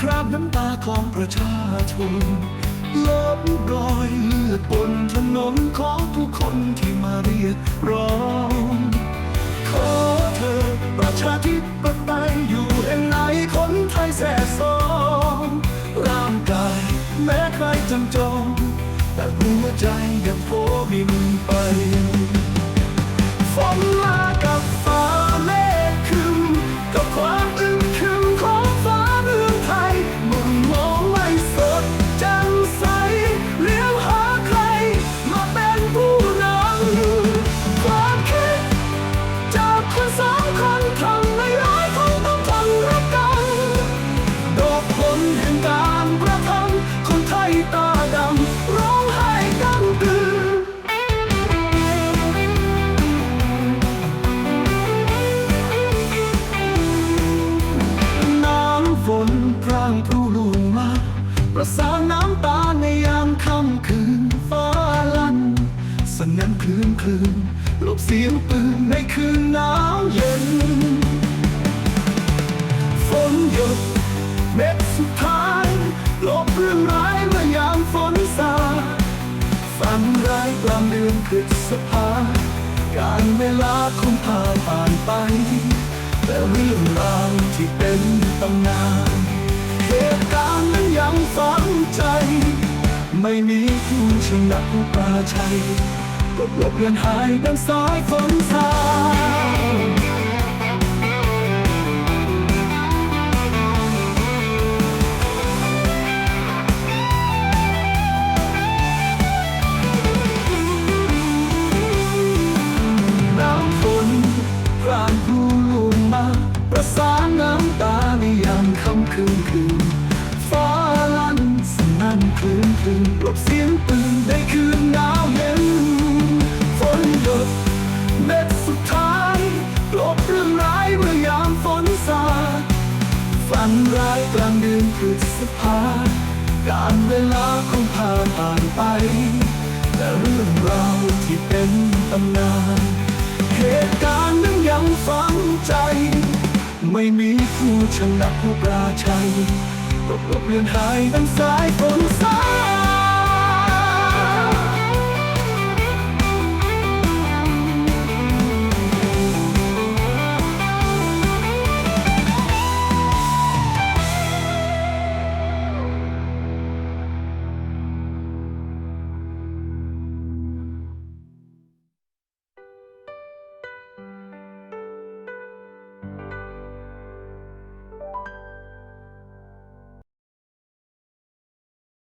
คราบน้ำตาของประชาชนลบรอยเลือดบนถนนของผู้คนที่มาเรียกร้อง ขอเธอประชาธิปไตยอยู่แห่งไหนคนไทยแสสองร่างกายแม้ใครจำจอง แต่หัวใจยังโผบินไป น้ำฝนพรางพรูลุงมา ประสานน้ำตาในยามค่ำคืนฟ้าลั่นสนั่นคลื่นคลื่นลบเสียงปืนในคืนหนาวเย็น ฝนหยดเม็ดสุดท้ายลบเรื่องร้ายเมื่อยามฝนซาฝันร้ายกลางเดือนพฤษภาการเวลาคงผ่านผ่านไป แต่เรื่องราวที่เป็น ไม่มีผู้ชนะผู้ปราชัยก็กลบเลือนหายดังสายฝนสาดน้ำฝนพรางพรูลงมาประสานน้ำตาในยามค่ำคืนคืน คลื่นคืนลบเสียงปืนในคืนหนาวเย็นฝนหยดเม็ดสุดท้ายลบเรื่องร้ายเมื่อยามฝนสาดฝันร้ายกลางเดือนพฤษภาการเวลาคงผ่านผ่านไป แต่เรื่องราวที่เป็นตำนานเหตุการณ์นั้นยังฝังใจ ไม่มีผู้ชนะผู้ปราชัย ตกลบเลือนหายดังสายฝนสาย